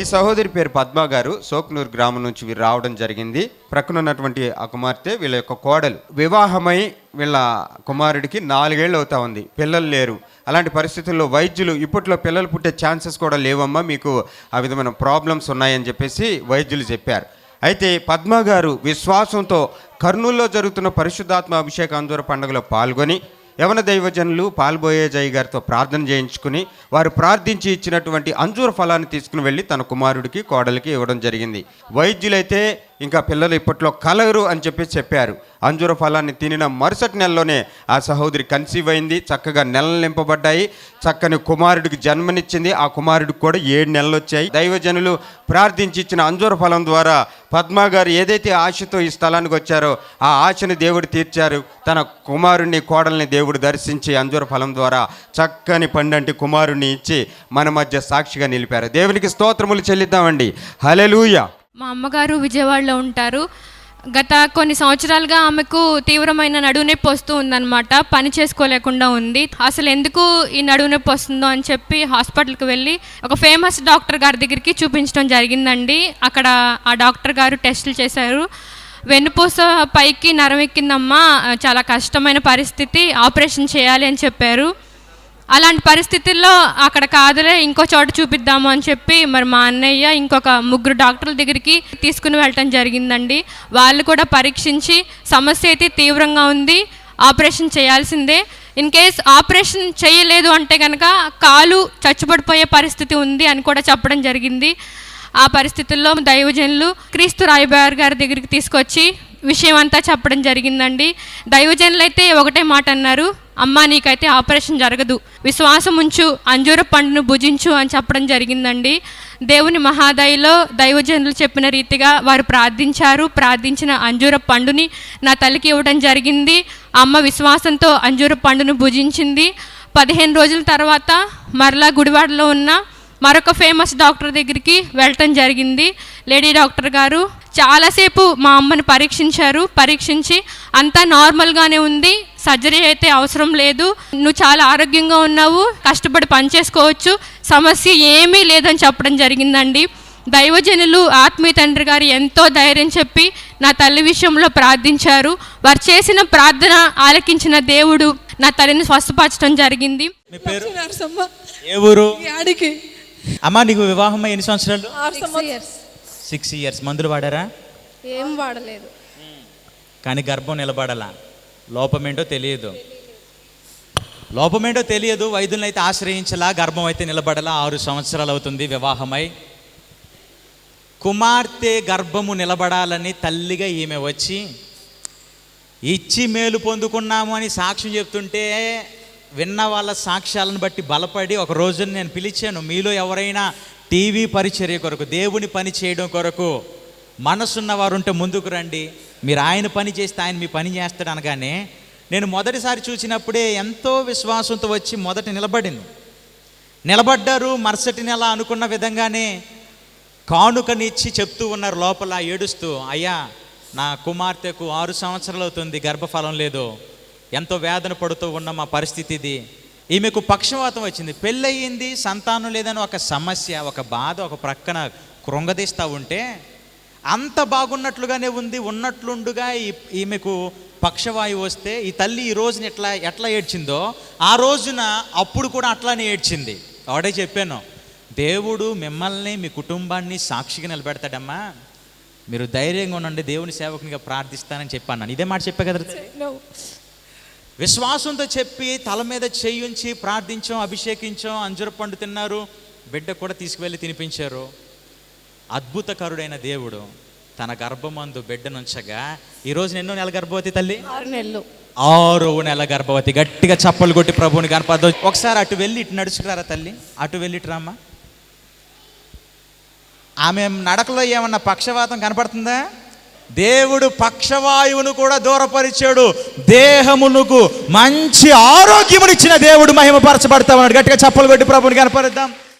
ఈ సహోదరి పేరు పద్మ గారు. సోక్నూరు గ్రామం నుంచి వీరు రావడం జరిగింది. ప్రక్కన ఉన్నటువంటి ఆ కుమార్తె వీళ్ళ యొక్క కోడలు. వివాహమై వీళ్ళ కుమారుడికి నాలుగేళ్ళు అవుతా ఉంది. పిల్లలు లేరు. అలాంటి పరిస్థితుల్లో వైద్యులు ఇప్పట్లో పిల్లలు పుట్టే ఛాన్సెస్ కూడా లేవమ్మా మీకు ఆ విధమైన ప్రాబ్లమ్స్ ఉన్నాయని చెప్పేసి వైద్యులు చెప్పారు. అయితే పద్మ గారు విశ్వాసంతో కర్నూలులో జరుగుతున్న పరిశుద్ధాత్మ అభిషేక అంజూర పండుగలో పాల్గొని యవన దైవజనులు పాల్బోయే జయ గారితో ప్రార్థన చేయించుకుని వారు ప్రార్థించి ఇచ్చినటువంటి అంజూర ఫలాన్ని తీసుకుని వెళ్ళి తన కుమారుడికి కోడలికి ఇవ్వడం జరిగింది. వైద్యులైతే ఇంకా పిల్లలు ఇప్పట్లో కలరు అని చెప్పి చెప్పారు. అంజూర ఫలాన్ని తినిన మరుసటి నెలలోనే ఆ సహోదరి కన్సీవ్ అయింది. చక్కగా నెలలు నింపబడ్డాయి. చక్కని కుమారుడికి జన్మనిచ్చింది. ఆ కుమారుడికి కూడా ఏడు నెలలు వచ్చాయి. దైవజనులు ప్రార్థించి ఇచ్చిన అంజూర ఫలం ద్వారా పద్మా గారు ఏదైతే ఆశతో ఈ స్థలానికి వచ్చారో ఆ ఆశని దేవుడు తీర్చారు. తన కుమారుణ్ణి కోడల్ని దేవుడు దర్శించి అంజూర ఫలం ద్వారా చక్కని పండంటి కుమారుణ్ణి ఇచ్చి మన మధ్య సాక్షిగా నిలిపారు. దేవునికి స్తోత్రములు చెల్లిద్దామండి. హలెలూయా మా అమ్మగారు విజయవాడలో ఉంటారు. గత కొన్ని సంవత్సరాలుగా ఆమెకు తీవ్రమైన నడువు నొప్పి వస్తూ ఉందన్నమాట. పని చేసుకోలేకుండా ఉంది. అసలు ఎందుకు ఈ నడువు నొప్పి వస్తుందో అని చెప్పి హాస్పిటల్కి వెళ్ళి ఒక ఫేమస్ డాక్టర్ గారి దగ్గరికి చూపించడం జరిగిందండి. అక్కడ ఆ డాక్టర్ గారు టెస్టులు చేశారు. వెన్నుపూస పైకి నరం ఎక్కిందమ్మా చాలా కష్టమైన పరిస్థితి ఆపరేషన్ చేయాలి అని చెప్పారు. అలాంటి పరిస్థితుల్లో అక్కడ కాదులే ఇంకో చోట చూపిద్దాము అని చెప్పి మరి మా అన్నయ్య ఇంకొక ముగ్గురు డాక్టర్ల దగ్గరికి తీసుకుని వెళ్ళటం జరిగిందండి. వాళ్ళు కూడా పరీక్షించి సమస్య అయితే తీవ్రంగా ఉంది ఆపరేషన్ చేయాల్సిందే. ఇన్ కేస్ ఆపరేషన్ చేయలేదు అంటే కనుక కాలు చచ్చిపడిపోయే పరిస్థితి ఉంది అని కూడా చెప్పడం జరిగింది. ఆ పరిస్థితుల్లో దైవజనులు క్రీస్తు రాయబార్ గారి దగ్గరికి తీసుకొచ్చి విషయం అంతా చెప్పడం జరిగిందండి. దైవజనులు అయితే ఒకటే మాట అన్నారు అమ్మ నీకైతే ఆపరేషన్ జరగదు. విశ్వాసం ఉంచు అంజూర పండును భుజించు అని చెప్పడం జరిగిందండి. దేవుని మహాదయలో దైవజనులు చెప్పిన రీతిగా వారు ప్రార్థించారు. ప్రార్థించిన అంజూర పండుని నా తల్లికి ఇవ్వడం జరిగింది. అమ్మ విశ్వాసంతో అంజూర పండును భుజించింది. పదిహేను రోజుల తర్వాత మరలా గుడివాడలో ఉన్న మరొక ఫేమస్ డాక్టర్ దగ్గరికి వెళ్ళటం జరిగింది. లేడీ డాక్టర్ గారు చాలాసేపు మా అమ్మని పరీక్షించారు. పరీక్షించి అంతా నార్మల్గానే ఉంది. సర్జరీ అయితే అవసరం లేదు. నువ్వు చాలా ఆరోగ్యంగా ఉన్నావు కష్టపడి పని చేసుకోవచ్చు సమస్య ఏమీ లేదని చెప్పడం జరిగిందండి. దైవజనులు ఆత్మీయ తండ్రి గారు ఎంతో ధైర్యం చెప్పి నా తల్లి విషయంలో ప్రార్థించారు. వారు చేసిన ప్రార్థన ఆలకించిన దేవుడు నా తల్లిని స్వస్థపరచడం జరిగింది. ఏ ఊరు? అమ్మా నీకు వివాహం ఎన్ని సంవత్సరాలు? సిక్స్ ఇయర్స్ మందులు వాడారా? ఏం వాడలేదు. కానీ గర్భం నిలబడాల? లోపమేంటో తెలియదు. లోపమేంటో తెలియదు వైద్యులను అయితే ఆశ్రయించలా గర్భం అయితే నిలబడలా ఆరు సంవత్సరాలు అవుతుంది వివాహమై. కుమార్తె గర్భము నిలబడాలని తల్లిగా ఈమె వచ్చి ఇచ్చి మేలు పొందుకున్నాము అని సాక్ష్యం చెప్తుంటే విన్న వాళ్ళ సాక్ష్యాలను బట్టి బలపడి ఒక రోజున నేను పిలిచాను మీలో ఎవరైనా టీవీ పరిచర్య కొరకు దేవుని పని చేయడం కొరకు మనసున్న వారు ఉంటే ముందుకు రండి. మీరు ఆయన పని చేస్తే ఆయన మీ పని చేస్తాడు అనగానే నేను మొదటిసారి చూసినప్పుడే ఎంతో విశ్వాసంతో వచ్చి మొదట నిలబడింది నిలబడ్డారు మరుసటి నెల అనుకున్న విధంగానే కానుకనిచ్చి చెప్తూ ఉన్నారు. లోపల ఏడుస్తూ అయ్యా నా కుమార్తెకు ఆరు సంవత్సరాలు అవుతుంది గర్భఫలం లేదు. ఎంతో వేదన పడుతూ ఉన్న మా పరిస్థితి ఇది. ఈమెకు పక్షవాతం వచ్చింది. పెళ్ళయింది సంతానం లేదని ఒక సమస్య ఒక బాధ ఒక ప్రక్కన కృంగదీస్తూ ఉంటే అంత బాగున్నట్లుగానే ఉంది ఉన్నట్లుండుగా ఈ- ఈమెకు పక్షవాయువు వస్తే ఈ తల్లి ఈ రోజున ఎట్లా ఎట్లా ఏడ్చిందో ఆ రోజున అప్పుడు కూడా అట్లానే ఏడ్చింది. ఆవిడే చెప్పాను దేవుడు మిమ్మల్ని మీ కుటుంబాన్ని సాక్షిగా నిలబెడతాడమ్మా. మీరు ధైర్యంగా ఉండండి దేవుని సేవకునిగా ప్రార్థిస్తానని చెప్పాను. ఇదే మాట చెప్పా కదా. విశ్వాసంతో చెప్పి తల మీద చేయించి ప్రార్థించాం అభిషేకించాం అంజుర పండు తిన్నారు బిడ్డ కూడా తీసుకువెళ్ళి తినిపించారు. అద్భుతకరుడైన దేవుడు తన గర్భమందు బిడ్డనుంచగా ఈరోజు ఎన్నో నెల గర్భవతి తల్లి? ఆరు నెలలు. ఆరవ నెల గర్భవతి. గట్టిగా చప్పలు కొట్టి ప్రభువుని కనపడదు ఒకసారి అటు వెళ్ళి ఇటు నడుచుకురారా తల్లి? అటు వెళ్ళి ఇటు రామ్మా. ఆమె నడకలో ఏమన్నా పక్షవాతం కనపడుతుందా? దేవుడు పక్షవాయువును కూడా దూరపరిచాడు. దేహమునకు మంచి ఆరోగ్యమునిచ్చిన దేవుడు మహిమపరచబడతా ఉన్నాడు గట్టిగా చప్పలు కొట్టి ప్రభుని కనపరుద్దాం